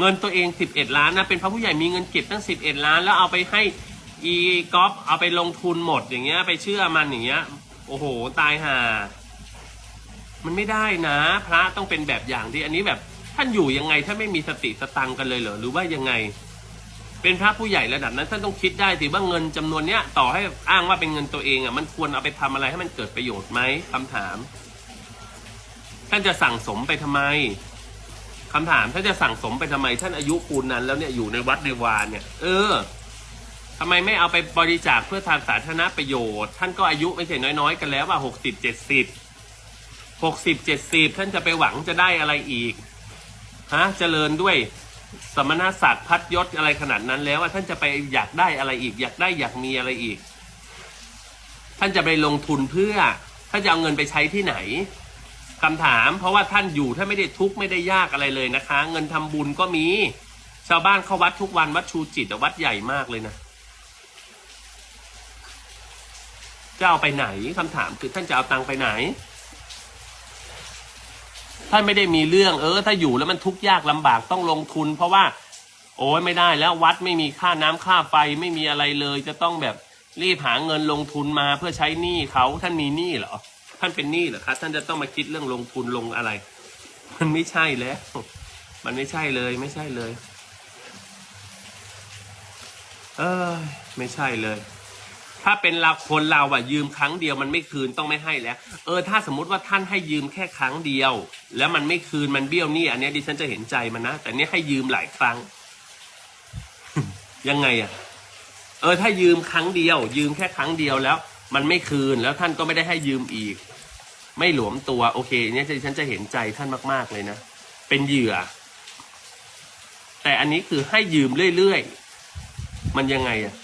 เงินตัวเองสิบเอ็ดล้านนะเป็นพระผู้ใหญ่มีเงินเก็บตั้งสิบเอ็ดล้าน แล้วเอาไปให้อีกอฟเอาไปลงทุนหมดอย่างเงี้ยไปเชื่อมันอย่างเงี้ยโอ้โหตายห่ามันไม่ได้นะ พระต้องเป็นแบบอย่างที่อันนี้แบบท่านอยู่ยังไงท่านไม่มีสติสตังกันเลยเหรอหรือว่ายังไง เป็นพระผู้ใหญ่ระดับนั้นท่านต้องคิดได้สิว่าเงินจำนวนเนี้ยต่อให้อ้างว่าเป็นเงินตัวเองอะมันควรเอาไปทำอะไรให้มันเกิดประโยชน์ไหมคำถาม ท่านจะสั่งสมไปทำไม คำถามท่านจะสั่งสมไปทำไมท่านอายุปูนนั้นแล้วเนี่ยอยู่ในวัดในวานเนี่ย เออทำไมไม่เอาไปบริจาคเพื่อทางสาธารณประโยชน์ ท่านก็อายุไม่ใช่น้อยๆ กันแล้วว่าหกสิบเจ็ดสิบหกสิบเจ็ดสิบท่านจะไปหวังจะได้อะไรอีกฮะเจริญด้วยสมณศักดิ์พัดยศอะไรขนาดนั้นแล้วว่าท่านจะไปอยากได้อะไรอีก อยากได้อยากมีอะไรอีก ท่านจะไปลงทุนเพื่อท่านจะเอาเงินไปใช้ที่ไหน คำถาม เพราะว่าท่านอยู่ท่านไม่ได้ทุกข์ไม่ได้ยากอะไรเลยนะคะ เงินทำบุญก็มี ชาวบ้านเข้าวัดทุกวันวัดชูจิตวัดใหญ่มากเลยนะจะเอาไปไหนคำถามคือท่านจะเอาตังค์ไปไหนท่านไม่ได้มีเรื่องเออ ถ้าอยู่แล้วมันทุกข์ยากลำบากต้องลงทุน เพราะว่า โอ้ยไม่ได้แล้ววัดไม่มีค่าน้ำค่าไฟไม่มีอะไรเลย จะต้องแบบรีบหาเงินลงทุนมาเพื่อใช้หนี้เขาท่านมีหนี้เหรอ ท่านเป็นหนี้เหรอครับท่านจะต้องมาคิดเรื่องลงทุนลงอะไร มันไม่ใช่แล้ว มันไม่ใช่เลย ไม่ใช่เลย เออไม่ใช่เลย ถ้าเป็นเราคนเราอะยืมครั้งเดียวมันไม่คืนต้องไม่ให้แล้ว เออ ถ้าสมมติว่าท่านให้ยืมแค่ครั้งเดียว แล้วมันไม่คืนมันเบี้ยวหนี้อันนี้ดิฉันจะเห็นใจมันนะแต่เนี้ยให้ยืมหลายครั้ง ยังไงอะเออถ้ายืมครั้งเดียว ยืมแค่ครั้งเดียวแล้ว มันไม่คืนแล้วท่านก็ไม่ได้ให้ยืมอีก ไม่หลวมตัวโอเคเนี่ยฉันจะเห็นใจท่านมาก ๆเลยนะ เป็นเหยื่อ แต่อันนี้คือให้ยืมเรื่อยๆ มันยังไงอะ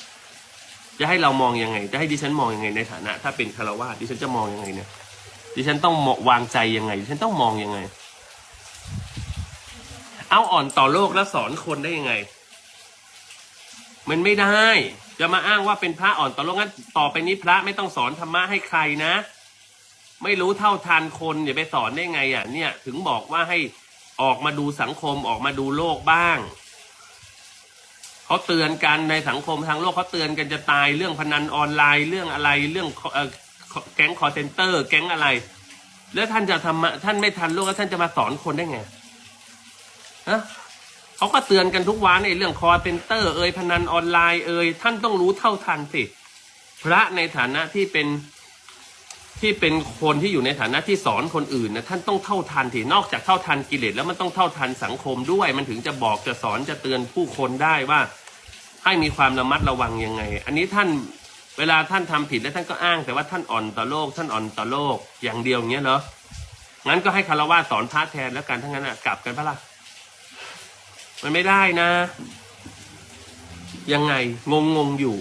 จะให้เรามองยังไง จะให้ดิฉันมองยังไงในฐานะ ถ้าเป็นคารวะดิฉันจะมองยังไงเนี่ยดิฉันต้องวางใจยังไงดิฉันต้องมองยังไง เอาอ่อนต่อโลกแล้วสอนคนได้ยังไง มันไม่ได้ จะมาอ้างว่าเป็นพระอ่อนต่อโลกงั้นต่อไปนี้พระไม่ต้องสอนธรรมะให้ใครนะ ไม่รู้เท่าทันคนอย่าไปสอนได้ไงอะเนี่ยถึงบอกว่าให้ออกมาดูสังคมออกมาดูโลกบ้างเขาเตือนกันในสังคมทางโลกเขาเตือนกันจะตายเรื่องพนันออนไลน์เรื่องอะไรเรื่องออแก๊งคอร์เซนเตอร์ แก๊งอะไร แล้วท่านจะทำมาท่านไม่ทันโลกแล้วท่านจะมาสอนคนได้ไงฮะ เขาก็เตือนกันทุกวันในเรื่องคอเซนเตอร์เอ่ยพนันออนไลน์เอ่ยท่านต้องรู้เท่าทันสิพระในฐานะที่เป็นที่เป็นคนที่อยู่ในฐานะที่สอนคนอื่นนะท่านต้องเท่าทันสินอกจากเท่าทันกิเลสแล้วมันต้องเท่าทันสังคมด้วย มันถึงจะบอกจะสอนจะเตือนผู้คนได้ว่า ให้มีความระมัดระวังยังไง อันนี้ท่านเวลาท่านทำผิดแล้วท่านก็อ้าง แต่ว่าท่านอ่อนต่อโลก ท่านอ่อนต่อโลกอย่างเดียวเงี้ยเหรองั้นก็ให้คารวะสอนพระแทนแล้วกันทั้งนั้นอะกลับกันปะล่ะ มันไม่ได้นะ ยังไงงงงงอยู่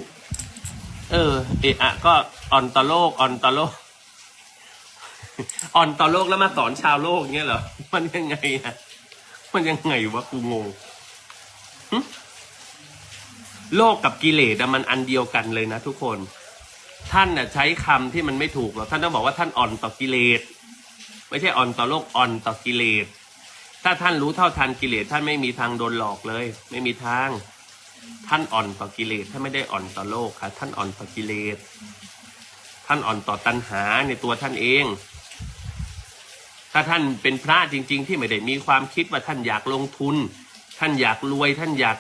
เออ เอะอะก็อ่อนต่อโลกอ่อนต่อโลกอ่อนต่อโลกแล้วมาสอนชาวโลกเงี้ยเหรอ มันยังไงอะมันยังไงวะกูงงโลกกับกิเลสมันอันเดียวกันเลยนะทุกคน ท่านน่ะใช้คำที่มันไม่ถูกหรอกท่านต้องบอกว่าท่านอ่อนต่อกิเลส ไม่ใช่อ่อนต่อโลกอ่อนต่อกิเลส ถ้าท่านรู้เท่าทันกิเลสท่านไม่มีทางโดนหลอกเลย ไม่มีทาง ท่านอ่อนต่อกิเลสท่านไม่ได้อ่อนต่อโลกค่ะท่านอ่อนต่อกิเลสท่านอ่อนต่อตัณหาในตัวท่านเอง ถ้าท่านเป็นพระจริง ๆ ที่ไม่ได้มีความคิดว่าท่านอยากลงทุน ท่านอยากรวยท่านอยาก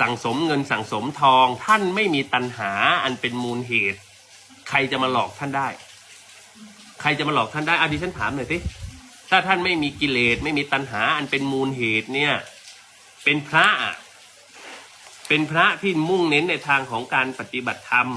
สั่งสมเงินสั่งสมทอง ท่านไม่มีตัณหาอันเป็นมูลเหตุ ใครจะมาหลอกท่านได้ ใครจะมาหลอกท่านได้อาดิฉันถามหน่อยสิ ถ้าท่านไม่มีกิเลสไม่มีตัณหาอันเป็นมูลเหตุเนี่ย เป็นพระเป็นพระที่มุ่งเน้นในทางของการปฏิบัติธรรม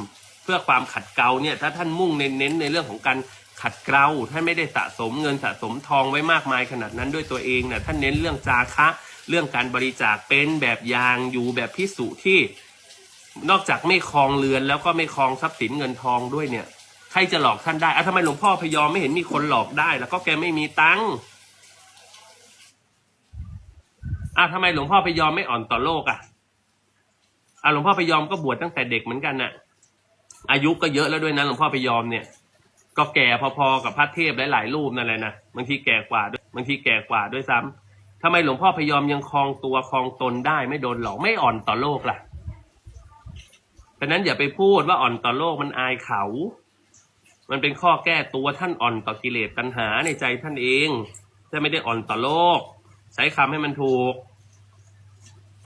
เพื่อความขัดเกลาเนี่ย ถ้าท่านมุ่งเน้นเน้นในเรื่องของการขัดเกลาท่านไม่ได้สะสมเงินสะสมทองไว้มากมายขนาดนั้นด้วยตัวเองนี่ท่านเน้นเรื่องจาคะ เรื่องการบริจาคเป็นแบบอย่างอยู่แบบพิสุที่ นอกจากไม่คลองเรือนแล้วก็ไม่คลองทรัพย์สินเงินทองด้วยเนี่ย ใครจะหลอกท่านได้อะทำไมหลวงพ่อพยอมไม่เห็นมีคนหลอกได้ แล้วก็แกไม่มีตังค์อะทำไมหลวงพ่อพยอมไม่อ่อนต่อโลกอะอะหลวงพ่อพยอมก็บวชตั้งแต่เด็กเหมือนกันน่ะ อายุก็เยอะแล้วด้วยนะหลวงพ่อพยอมเนี่ย ก็แก่พอๆกับพระเทพหลายๆรูปนั่นแหละนะบางทีแก่กว่าด้วยบางทีแก่กว่าด้วยซ้ทำไมหลวงพ่อพยอมยังคลองตัวคลองตนได้ไม่โดนหลอกไม่อ่อนต่อโลกล่ะเพราะนั้นอย่าไปพูดว่าอ่อนต่อโลกมันอายเขา มันเป็นข้อแก้ตัวท่านอ่อนต่อกิเลสตัณหาในใจท่านเองถ้าไม่ได้อ่อนต่อโลก ใช้คำให้มันถูก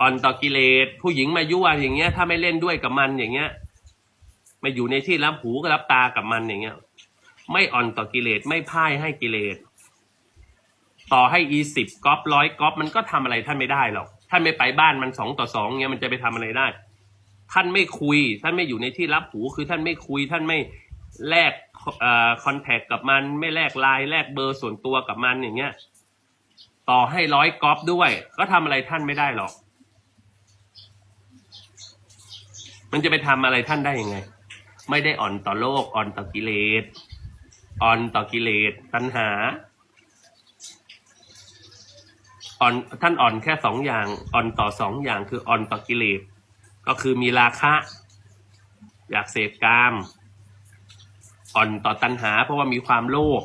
อ่อนต่อกิเลสผู้หญิงมายั่วอย่างเงี้ย ถ้าไม่เล่นด้วยกับมันอย่างเงี้ยมาอยู่ในที่รับหูก็รับตากับมันอย่างเงี้ย ไม่อ่อนต่อกิเลสไม่พ่ายให้กิเลสต่อให้อีสิบก๊อปร้อยก๊อปมันก็ทำอะไรท่านไม่ได้หรอกท่านไม่ไปบ้านมันสองต่อสองเงี้ยมันจะไปทำอะไรได้ ท่านไม่คุย ท่านไม่อยู่ในที่รับหูคือท่านไม่คุย ท่านไม่แลก คอนแทคกับมันไม่แลกไลน์แลกเบอร์ส่วนตัวกับมันอย่างเงี้ย ต่อให้ร้อยก๊อปด้วย ก็ทำอะไรท่านไม่ได้หรอก มันจะไปทำอะไรท่านได้ยังไง ไม่ได้อ่อนต่อโลกอ่อนต่อกิเลสอ่อนต่อกิเลสตัณหาอ่อนท่านอ่อนแค่สองอย่างอ่อนต่อสองอย่างคืออ่อนต่อกิเลสก็คือมีราคะ อยากเสพกาม อ่อนต่อตัณหา เพราะว่ามีความโลภ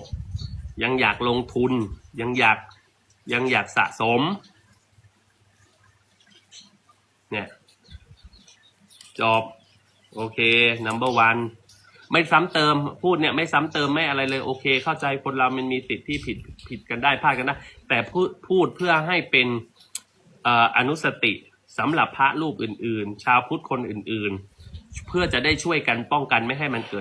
ยังอยากลงทุน ยังอยากยังอยากสะสม เนี่ยจบโอเค number one ไม่ซ้ำเติมพูดเนี่ยไม่ซ้ำเติมไม่อะไรเลยโอเค เข้าใจคนเรามันมีสิทธิ์ที่ผิดผิดกันได้พลาดกันได้แต่พูดพูดเพื่อให้เป็นเอ่ออนุสติสำหรับพระรูปอื่น ๆ ชาวพุทธคนอื่น ๆ เพื่อจะได้ช่วยกันป้องกันไม่ให้มันเกิด